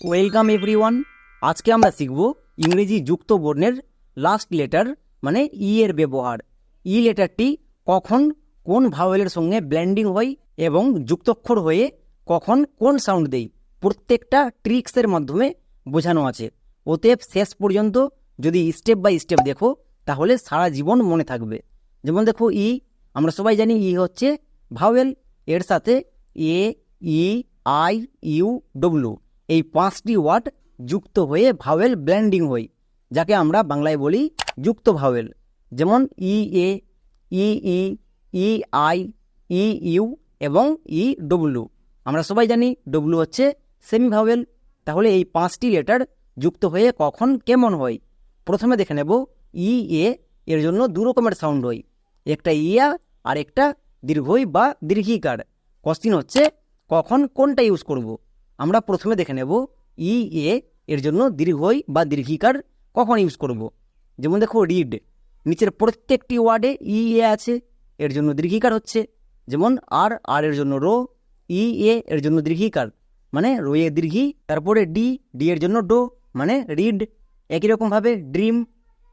Welcome everyone আজকে আমরা শিখব ইংরেজি যুক্ত বর্ণের লাস্ট লেটার মানে ই এর ব্যবহার। ই লেটারটি কখন কোন ভাওয়েলের সঙ্গে ব্ল্যান্ডিং হয় এবং যুক্তক্ষর হয়ে কখন কোন সাউন্ড দেই প্রত্যেকটা ট্রিক্সের মাধ্যমে বোঝানো আছে। অতএব শেষ পর্যন্ত যদি স্টেপ বাই স্টেপ দেখো, তাহলে সারা জীবন মনে থাকবে। যেমন দেখো ই আমরা সবাই জানি ই হচ্ছে ভাওয়েল এর সাথে A E I U W এই পাঁচটি ওয়ার্ড যুক্ত হয়ে ভাওয়েল ব্ল্যান্ডিং হয়, যাকে আমরা বাংলায় বলি যুক্ত ভাওয়েল। যেমন ই, এ, ই ই ই, আই, ই, ইউ এবং ই ডব্লু আমরা সবাই জানি ডব্লু হচ্ছে সেমি ভাওয়েল তাহলে এই পাঁচটি লেটার যুক্ত হয়ে কখন কেমন হয়? প্রথমে দেখে নেব ই, এ, এর জন্য দু রকমের সাউন্ড হয়। একটা ইয়া আর একটা দীর্ঘই বা দীর্ঘিকার। কোশ্চিন হচ্ছে কখন কোনটা ইউজ করব। আমরা প্রথমে দেখে নেব ই, এ, এর জন্য দীর্ঘই বা দীর্ঘিকার কখন ইউজ করব। যেমন দেখো রিড নিচের প্রত্যেকটি ওয়ার্ডে ই, এ আছে, এর জন্য দীর্ঘিকার হচ্ছে। যেমন আর আর এর জন্য রো, ই, এ এর জন্য দীর্ঘিকার মানে রোয়ে দীর্ঘি, তারপরে ডি ডি এর জন্য ডো মানে রিড একই রকমভাবে ড্রিম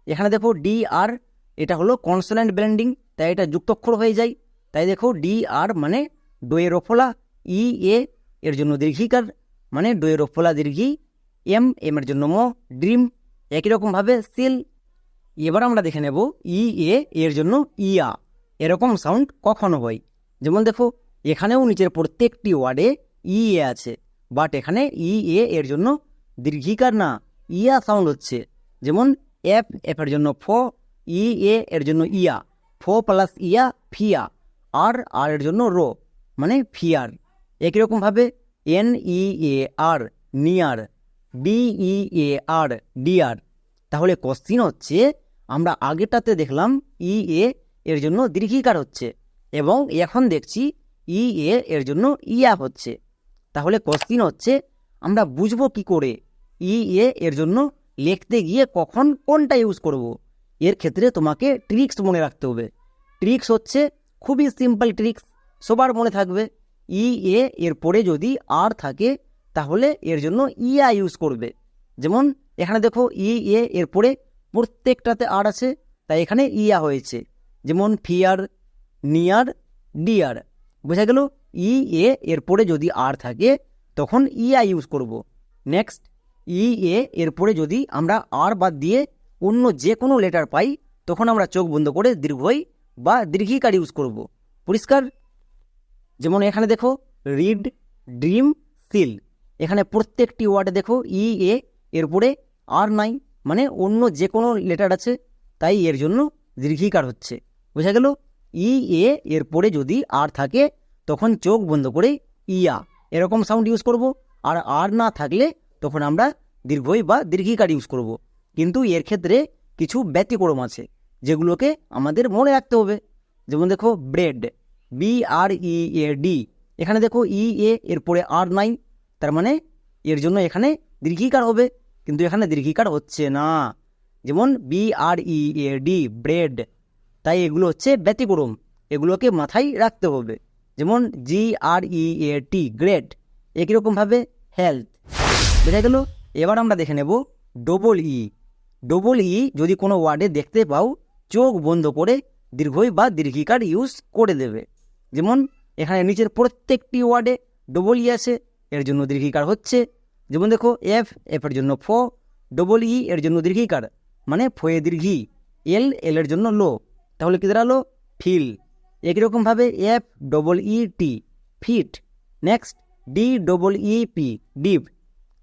এখানে দেখো ডি, আর, এটা হলো কনসোনেন্ট ব্র্যান্ডিং তাই এটা যুক্তক্ষর হয়ে যায়। তাই দেখো ডি, আর মানে ডোয়ের ওফলা ই, এ এর জন্য দীর্ঘিকার মানে ডোয়ের ওফলা দীর্ঘি, এম এম এর জন্য ম, ড্রিম, একই রকমভাবে সিল। এবার আমরা দেখে নেব ই, এ, এর জন্য ইয়া এরকম সাউন্ড কখনো হয়। যেমন দেখো, এখানেও নিচের প্রত্যেকটি ওয়ার্ডে ই, এ আছে বাট এখানে ই, এ এর জন্য দীর্ঘিকার না ইয়া সাউন্ড হচ্ছে। যেমন এফ এফ এর জন্য ফ, ই, এ এর জন্য ইয়া ফো প্লাস ইয়া ফিয়া আর আর এর জন্য রো মানে ফিয়ার একই রকমভাবে N E A R, near, D E A R, dear. তাহলে কোশ্চিন হচ্ছে, আমরা আগেটাতে দেখলাম ই এ এর জন্য দীর্ঘিকার হচ্ছে এবং এখন দেখছি ই এ এর জন্য ইয়া হচ্ছে। তাহলে কোশ্চিন হচ্ছে, আমরা বুঝব কি করে ই এ এর জন্য লিখতে গিয়ে কখন কোনটা ইউজ করব। এর ক্ষেত্রে তোমাকে ট্রিক্স মনে রাখতে হবে। ট্রিক্স হচ্ছে, খুবই সিম্পল ট্রিক্স, সবার মনে থাকবে। ই, এ, এর পরে যদি আর থাকে, তাহলে এর জন্য ইয়া ইউজ করবে। যেমন, এখানে দেখো ই, এ, এর পরে প্রত্যেকটাতে আর আছে, তাই এখানে ইয়া হয়েছে। যেমন ফিয়ার নিয়ার ডিয়ার বোঝা গেল? ই, এ, এর পরে যদি আর থাকে, তখন ইয়া ইউজ করব। নেক্সট ই, এ, এর পরে যদি আমরা আর বাদ দিয়ে অন্য যে কোনো লেটার পাই, তখন আমরা চোখ বন্ধ করে দীর্ঘই বা দীর্ঘিকার ইউজ করব। পরিষ্কার? যেমন এখানে দেখো রিড ড্রিম সিল এখানে প্রত্যেকটি ওয়ার্ডে দেখো ই এ এর পরে আর নাই। মানে অন্য যে কোনো লেটার আছে, তাই এর জন্য দীর্ঘিকার হচ্ছে। বোঝা গেল? ই এ এর পরে যদি আর থাকে, তখন চোখ বন্ধ করে ইয়া এরকম সাউন্ড ইউজ করব। আর আর না থাকলে, তখন আমরা দীর্ঘই বা দীর্ঘিকার ইউজ করব। কিন্তু এর ক্ষেত্রে কিছু ব্যতিক্রম আছে, যেগুলোকে আমাদের মনে রাখতে হবে। যেমন দেখো bread B R E A D এখানে দেখো ই এ এর পরে আর নাই, তার মানে এর জন্য এখানে দীর্ঘিকার হবে, কিন্তু এখানে দীর্ঘিকার হচ্ছে না। যেমন B R E A D bread. তাই এগুলো হচ্ছে ব্যতিক্রম, এগুলোকে মাথায় রাখতে হবে। যেমন জি আর ই এ টি গ্রেড একই রকমভাবে হেলথ। বোঝা গেল? এবার আমরা দেখে নেব ডবল ই ডবল ই যদি কোনো ওয়ার্ডে দেখতে পাও, চোখ বন্ধ করে দীর্ঘই বা দীর্ঘিকার ইউজ করে দেবে। যেমন এখানে নিচের প্রত্যেকটি ওয়ার্ডে ডবল ই আছে, এর জন্য দীর্ঘিকার হচ্ছে। যেমন দেখো এফ এফ এর জন্য ফ ডবল ই এর জন্য দীর্ঘিকার মানে ফয়ে দীর্ঘি এল এল এর জন্য লো। তাহলে কী দাঁড়াল? ফিল একই রকমভাবে F double E T feet next D double E P deep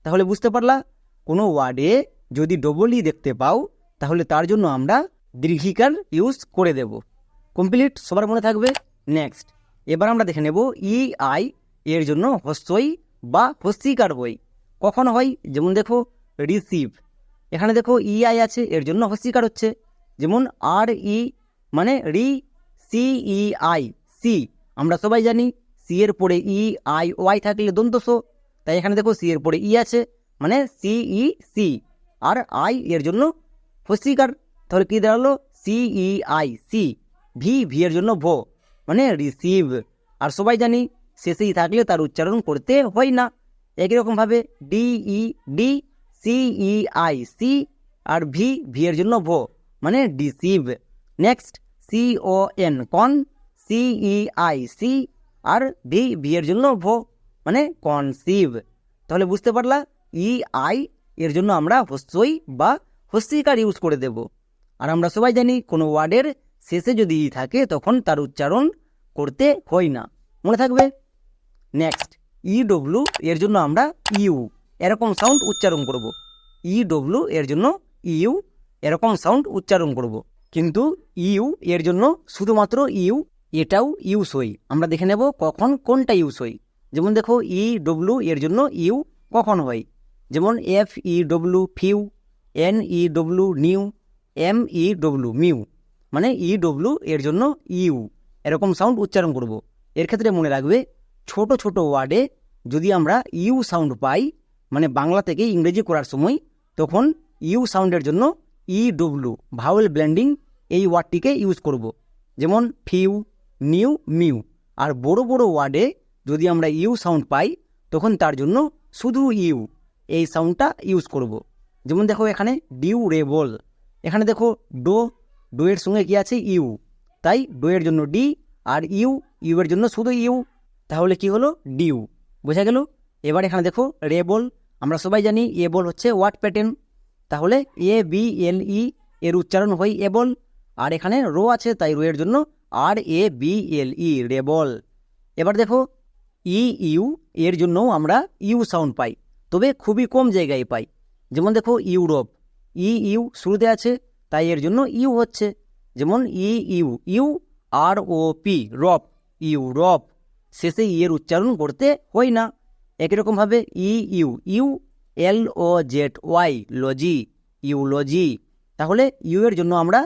তাহলে বুঝতে পারলা, কোনো ওয়ার্ডে যদি ডবল ই দেখতে পাও, তাহলে তার জন্য আমরা দীর্ঘিকার ইউজ করে দেব। কমপ্লিট সবার মনে থাকবে। নেক্সট এবার আমরা দেখে নেব ই, আই এর জন্য হস্যই বা হস্যিকার বই। কখন হয়? যেমন দেখো রিসিভ এখানে দেখো, ই, আই আছে, এর জন্য হস্যিকার হচ্ছে। যেমন আর, ই মানে রি, সি, ই, আই, সি। আমরা সবাই জানি, সি এর পরে ই, আই, ওয়াই থাকলে দন্তস তাই এখানে দেখো, সি এর পরে ই আছে মানে C, E, C. R I এর জন্য হস্যিকার তাহলে কী দাঁড়াল? C, E, I, C. V V এর জন্য ভো। মানে রিসিভ আর সবাই জানি শেষেই থাকলে তার উচ্চারণ করতে হয় না। একই রকমভাবে D E D C E I C R V V এর জন্য ভো মানে deceive next C O N con C E I C R V V এর জন্য ভো মানে কনসিভ তাহলে বুঝতে পারলা ই আই এর জন্য আমরা হস্যই বা হস্যিকার ইউজ করে দেব। আর আমরা সবাই জানি কোনো ওয়ার্ডের শেষে যদি ই থাকে, তখন তার উচ্চারণ করতে হয় না। মনে থাকবে? নেক্সট ই ডব্লু এর জন্য আমরা ইউ এরকম সাউন্ড উচ্চারণ করব। ই ডব্লু এর জন্য ইউ এরকম সাউন্ড উচ্চারণ করব। কিন্তু ইউ এর জন্য শুধুমাত্র ইউ এটাও ইউজ হই আমরা দেখে নেব কখন কোনটা ইউজ হই যেমন দেখো ই ডব্লু এর জন্য ইউ কখন হয়? যেমন F E W few N E W new M E W mew মানে ই ডব্লু এর জন্য ইউ এরকম সাউন্ড উচ্চারণ করব। এর ক্ষেত্রে মনে রাখবে, ছোট ছোট ওয়ার্ডে যদি আমরা ইউ সাউন্ড পাই মানে বাংলা থেকে ইংরেজি করার সময়, তখন ইউ সাউন্ডের জন্য ই ডব্লু ভাওয়েল ব্ল্যান্ডিং এই ওয়ার্ডটিকে ইউজ করব। যেমন ফিউ নিউ মিউ আর বড় বড় ওয়ার্ডে যদি আমরা ইউ সাউন্ড পাই, তখন তার জন্য শুধু ইউ এই সাউন্ডটা ইউজ করব। যেমন দেখো এখানে ডিউ রেবল এখানে দেখো ডো ডো এর সঙ্গে কি আছে? ইউ। তাই ডো এর জন্য ডি আর ইউ ইউ এর জন্য শুধু ইউ। তাহলে কি হলো? ডিউ। বোঝা গেল? এবার এখানে দেখো রেবল আমরা সবাই জানি এবল হচ্ছে ওয়াট প্যাটার্ন। তাহলে এ, বি, এল, ই এর উচ্চারণ হয় এবল আর এখানে রো আছে, তাই রো এর জন্য আর, এ, বি, এল, ই রেবল এবার দেখো, ই, ইউ এর জন্যও আমরা ইউ সাউন্ড পাই। তবে খুবই কম জায়গায় পাই। যেমন দেখো, ইউরোপ। ই, ইউ শুরুতে আছে তাই এর জন্য ইউ হচ্ছে, যেমন E, U U, R, O, P রপ Europe শেষে ই এর উচ্চারণ করতে হয় না। একই রকমভাবে E, U U, L, O, Z, Y, লজি eulogy তাহলে ইউ এর জন্য আমরা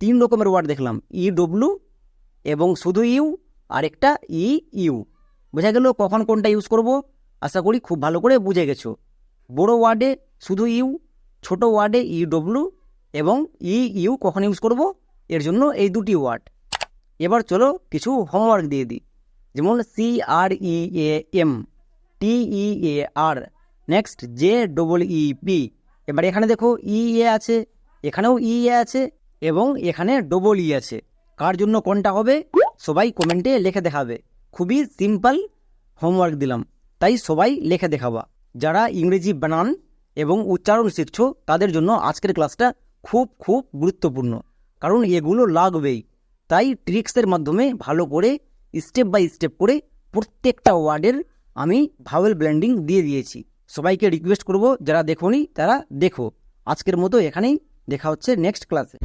তিন রকমের ওয়ার্ড দেখলাম, ই ডব্লু এবং শুধু ইউ, আরেকটা ই, ইউ। বোঝা গেল কখন কোনটা ইউজ করব? আশা করি খুব ভালো করে বুঝে গেছো। বড় ওয়ার্ডে শুধু ইউ, ছোট ওয়ার্ডে ই ডব্লু এবং ই, ইউ কখন ইউজ করব? এর জন্য এই দুটি ওয়ার্ড এবার চলো কিছু হোমওয়ার্ক দিয়ে দিই। যেমন C R E A M T E A R next J double E P এবার এখানে দেখো ই এ আছে, এখানেও ই এ আছে, এবং এখানে ডবল ই আছে। কার জন্য কোনটা হবে? সবাই কমেন্টে লিখে দেখাবে। খুবই সিম্পল হোমওয়ার্ক দিলাম। তাই সবাই লিখে দেখাবা। যারা ইংরেজি বানান এবং উচ্চারণ শিখছো, তাদের জন্য আজকের ক্লাসটা খুব খুব গুরুত্বপূর্ণ। কারণ এগুলো লাগবেই। তাই ট্রিক্সের মাধ্যমে ভালো করে স্টেপ বাই স্টেপ করে প্রত্যেকটা ওয়ার্ডের আমি ভাওয়েল ব্ল্যান্ডিং দিয়ে দিয়েছি। সবাইকে রিকোয়েস্ট করব যারা দেখোনি তারা দেখো। আজকের মতো এখানেই। দেখা হচ্ছে নেক্সট ক্লাসে।